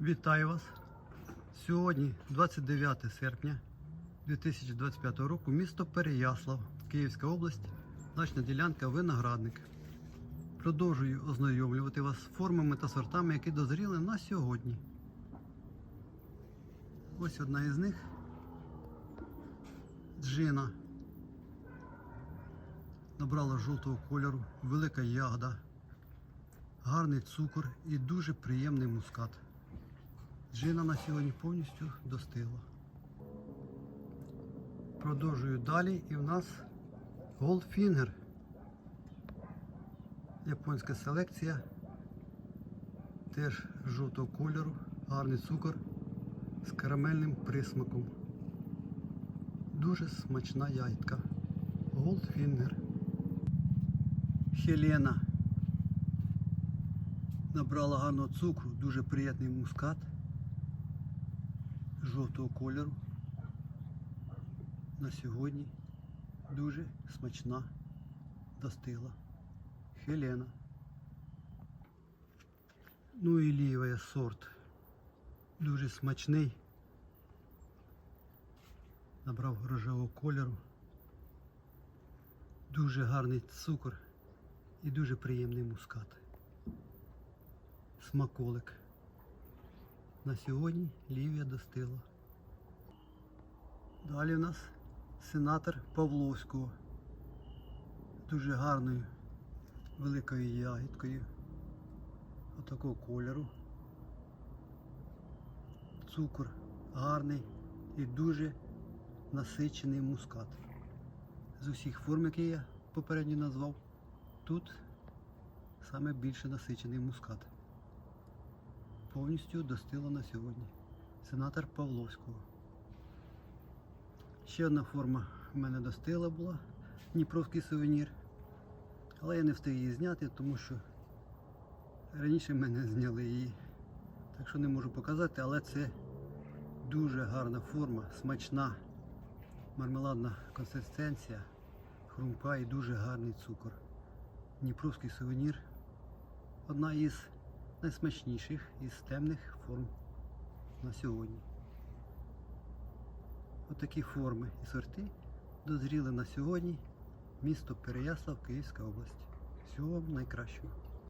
Вітаю вас! Сьогодні 29 серпня 2025 року, місто Переяслав, Київська область, дачна ділянка Виноградник. Продовжую ознайомлювати вас з формами та сортами, які дозріли на сьогодні. Ось одна із них джина. Набрала жовтого кольору, велика ягода, гарний цукор і дуже приємний мускат. Джина на сьогодні повністю достигла. Продовжую далі і в нас Goldfinger. Японська селекція. Теж жовтого кольору, гарний цукор з карамельним присмаком. Дуже смачна ягідка. Goldfinger. Хелена. Набрала гарного цукру, дуже приємний мускат жовтого кольору. На сьогодні дуже смачна достигла. Хелена. Ну і лівий сорт. Дуже смачний. Набрав рожевого кольору. Дуже гарний цукор і дуже приємний мускат. Смаколик. На сьогодні Лівія достигла. Далі у нас сенатор Павловського. Дуже гарною великою ягідкою. Отакого кольору. Цукор гарний і дуже насичений мускат. З усіх форм, які я попередньо назвав, тут саме більше насичений мускат повністю достигла на сьогодні. Сенатор Павловського. Ще одна форма в мене достигла була, Дніпровський сувенір. Але я не встиг її зняти, тому що раніше мене зняли її. Так що не можу показати, але це дуже гарна форма, смачна, мармеладна консистенція, хрумка і дуже гарний цукор. Дніпровський сувенір. Одна із найсмачніших із темних форм на сьогодні. Отакі форми і сорти дозріли на сьогодні місто Переяслав, Київська область. Всього вам найкращого.